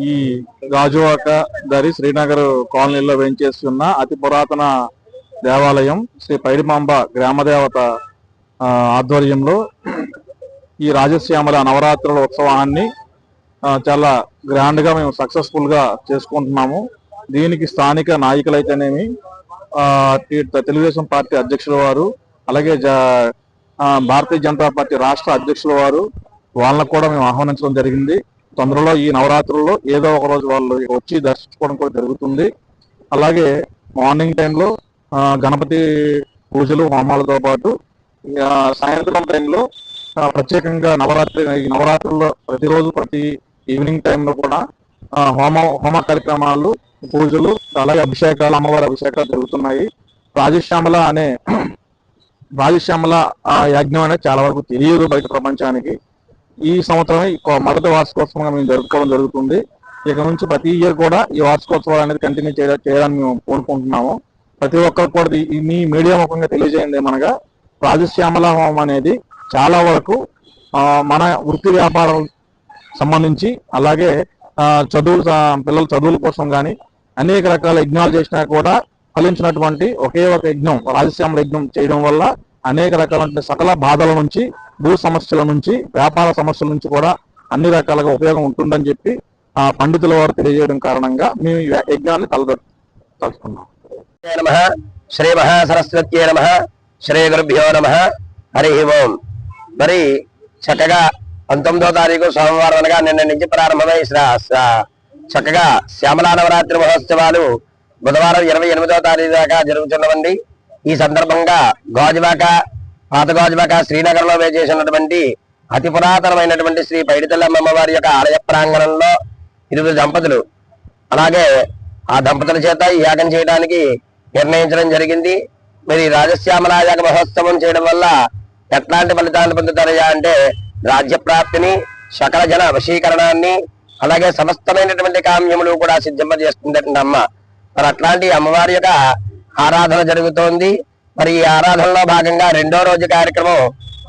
ఈ రాజువాక దరి శ్రీనగర్ కాలనీలో వేయించేస్తున్న అతి పురాతన దేవాలయం శ్రీ పైడిమాంబ గ్రామదేవత ఆధ్వర్యంలో ఈ రాజశ్యామల నవరాత్రుల ఉత్సవాన్ని చాలా గ్రాండ్గా మేము సక్సెస్ఫుల్గా చేసుకుంటున్నాము. దీనికి స్థానిక నాయకులైతేనేమి ఆ, తెలుగుదేశం పార్టీ అధ్యక్షుల వారు అలాగే జ- భారతీయ జనతా పార్టీ రాష్ట్ర అధ్యక్షుల వారు వాళ్ళకు కూడా మేము ఆహ్వానించడం జరిగింది. తొందరలో ఈ నవరాత్రుల్లో ఏదో ఒక రోజు వాళ్ళు వచ్చి దర్శించుకోవడం కూడా జరుగుతుంది. అలాగే మార్నింగ్ టైంలో గణపతి పూజలు హోమాలతో పాటు సాయంత్రం టైంలో ప్రత్యేకంగా నవరాత్రి ఈ నవరాత్రుల్లో ప్రతిరోజు ప్రతి ఈవినింగ్ టైంలో కూడా హోమ హోమ కార్యక్రమాలు పూజలు అలాగే అభిషేకాలు అమ్మవారి అభిషేకాలు జరుగుతున్నాయి. రాజశ్యామల అనే రాజశ్యామల ఆ అనేది చాలా వరకు తెలియదు బయట ప్రపంచానికి. ఈ సంవత్సరమే మొదటి వార్షికోత్సవంగా మేము జరుపుకోవడం జరుగుతుంది. ఇక నుంచి ప్రతి ఇయర్ కూడా ఈ వార్షికోత్సవాలు అనేది కంటిన్యూ చేయాలని మేము కోరుకుంటున్నాము. ప్రతి ఒక్కరు కూడా మీ మీడియా ముఖంగా తెలియజేయండి ఏమనగా రాజశ్యామల హోమం అనేది చాలా వరకు మన వృత్తి వ్యాపారం సంబంధించి అలాగే చదువులు పిల్లల చదువుల కోసం కానీ అనేక రకాల యజ్ఞాలు చేసినా కూడా ఫలించినటువంటి ఒకే ఒక యజ్ఞం రాజశ్యామల యజ్ఞం చేయడం వల్ల అనేక రకాలైన సకల బాధల నుంచి భూ సమస్యల నుంచి వ్యాపార సమస్యల నుంచి కూడా అన్ని రకాలుగా ఉపయోగం ఉంటుందని చెప్పి ఆ పండితుల వారు తెలియజేయడం కారణంగా మేము ఈ యజ్ఞాన్ని తలదలుచుకున్నాం శ్రీ మహాసరస్వతి నమ. శ్రీ గురుభ్యో నమ. హరి ఓం. మరి చక్కగా పంతొమ్మిదో తారీఖు సోమవారం అనగా నిన్న నుంచి ప్రారంభమై శ్రా- చక్కగా శ్యామలా నవరాత్రి మహోత్సవాలు బుధవారం ఇరవై ఎనిమిదో తారీఖు దాకా జరుగుతున్నవండి. ఈ సందర్భంగా గాజువాక పాత గాజువాక శ్రీనగర్లో వేచేసినటువంటి అతి పురాతనమైనటువంటి శ్రీ పైడితల్లమ్మ అమ్మవారి యొక్క ఆలయ ప్రాంగణంలో ఇరువురు దంపతులు. అలాగే ఆ దంపతుల చేత ఈ యాగం చేయడానికి నిర్ణయించడం జరిగింది. మరి రాజశ్యామల యాగ మహోత్సవం చేయడం వల్ల ఎట్లాంటి ఫలితాలు పొందుతారయ్యా అంటే రాజ్య ప్రాప్తిని సకల జన వశీకరణాన్ని అలాగే సమస్తమైనటువంటి కామ్యములు కూడా సిద్ధింపజేస్తుందండి అమ్మ. మరి అట్లాంటి అమ్మవారి యొక్క ఆరాధన జరుగుతోంది. మరి ఈ ఆరాధనలో భాగంగా రెండో రోజు కార్యక్రమం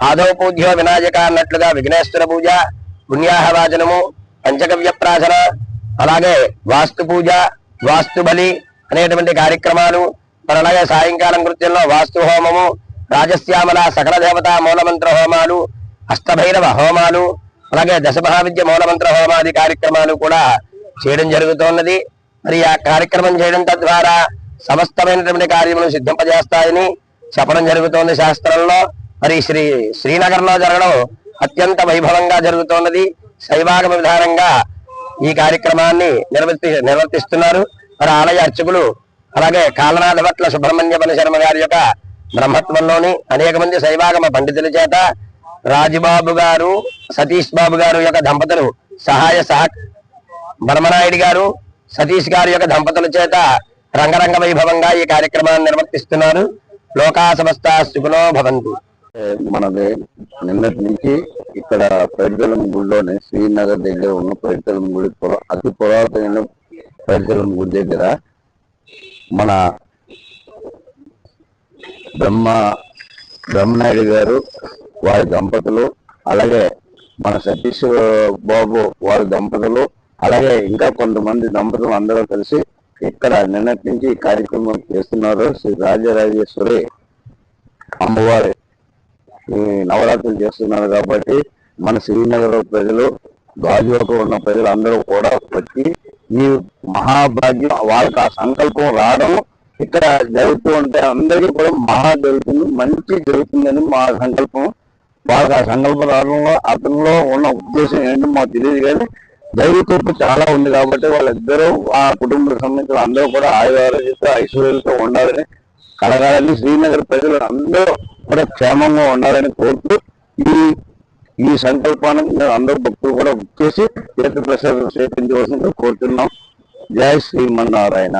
ఆదో పూజ్యో వినాయక అన్నట్లుగా విఘ్నేశ్వర పూజ పుణ్యాహవాచనము పంచగవ్య ప్రార్థన అలాగే వాస్తు పూజ వాస్తు బలి అనేటువంటి కార్యక్రమాలు మరి అలాగే సాయంకాలం కృత్యంలో వాస్తు హోమము రాజశ్యామల సకల దేవత మూలమంత్ర హోమాలు అష్టభైరవ హోమాలు అలాగే దశమహావిద్య మూలమంత్ర హోమాది కార్యక్రమాలు కూడా చేయడం జరుగుతున్నది. మరి ఆ కార్యక్రమం చేయడం తద్వారా సమస్తమైనటువంటి కార్యములను సిద్ధింపజేస్తాయని చెప్పడం జరుగుతోంది శాస్త్రంలో. మరి శ్రీ శ్రీనగర్లో జరగడం అత్యంత వైభవంగా జరుగుతోన్నది. శైవాగమ విధానంగా ఈ కార్యక్రమాన్ని నిర్వర్తి నిర్వర్తిస్తున్నారు. మరి ఆలయ అర్చకులు అలాగే కాలనాథ భట్ల సుబ్రహ్మణ్య శర్మ గారి యొక్క బ్రహ్మత్వంలోని అనేక మంది శైవాగమ పండితుల చేత రాజుబాబు గారు సతీష్ బాబు గారు యొక్క దంపతులు సహాయ సహ బ్రహ్మనాయుడు గారు సతీష్ గారి యొక్క దంపతుల చేత రంగరంగ వైభవంగా ఈ కార్యక్రమాన్ని నిర్వర్తిస్తున్నారు. లోకా సమస్త సుఖనో భవంతు. మనది నిన్నటి నుంచి ఇక్కడ పైడితలం గుడిలోనే శ్రీనగర్ దగ్గర ఉన్న పైడితలం గుడి అతి పురాతన పైడితలం గుడి దగ్గర మన బ్రహ్మ బ్రహ్మనాయుడు గారు వారి దంపతులు అలాగే మన సతీష్ బాబు వారి దంపతులు అలాగే ఇంకా కొంతమంది దంపతులు అందరూ కలిసి ఇక్కడ నిన్నటి నుంచి ఈ కార్యక్రమం చేస్తున్నారు శ్రీ రాజరాజేశ్వరి అమ్మవారి. నవరాత్రులు చేస్తున్నారు కాబట్టి మన శ్రీనగర్ ప్రజలు గాజువాకు ఉన్న ప్రజలు అందరూ కూడా వచ్చి ఈ మహాభాగ్యం వాళ్ళకి ఆ సంకల్పం రావడం ఇక్కడ జరుగుతూ ఉంటే అందరికీ కూడా మహా జరుగుతుంది మంచి జరుగుతుందని మా సంకల్పం. వాళ్ళకి ఆ సంకల్పం రావడంలో అతనిలో ఉన్న ఉద్దేశం ఏంటో మాకు తెలియదు కానీ దైవకృప చాలా ఉంది కాబట్టి వాళ్ళిద్దరూ ఆ కుటుంబ సంబంధించిన అందరూ కూడా ఆయురారోగ్యంతో ఐశ్వర్యాలతో ఉండాలని కలగాలని శ్రీనగర్ ప్రజలు అందరూ కూడా క్షేమంగా ఉండాలని కోరుతూ ఈ ఈ సంకల్పాన్ని మేము అందరూ భక్తులు కూడా చేసి తీర్థ ప్రసాదం స్వీకరించవలసిందిగా కోరుతున్నాం. జై శ్రీమన్నారాయణ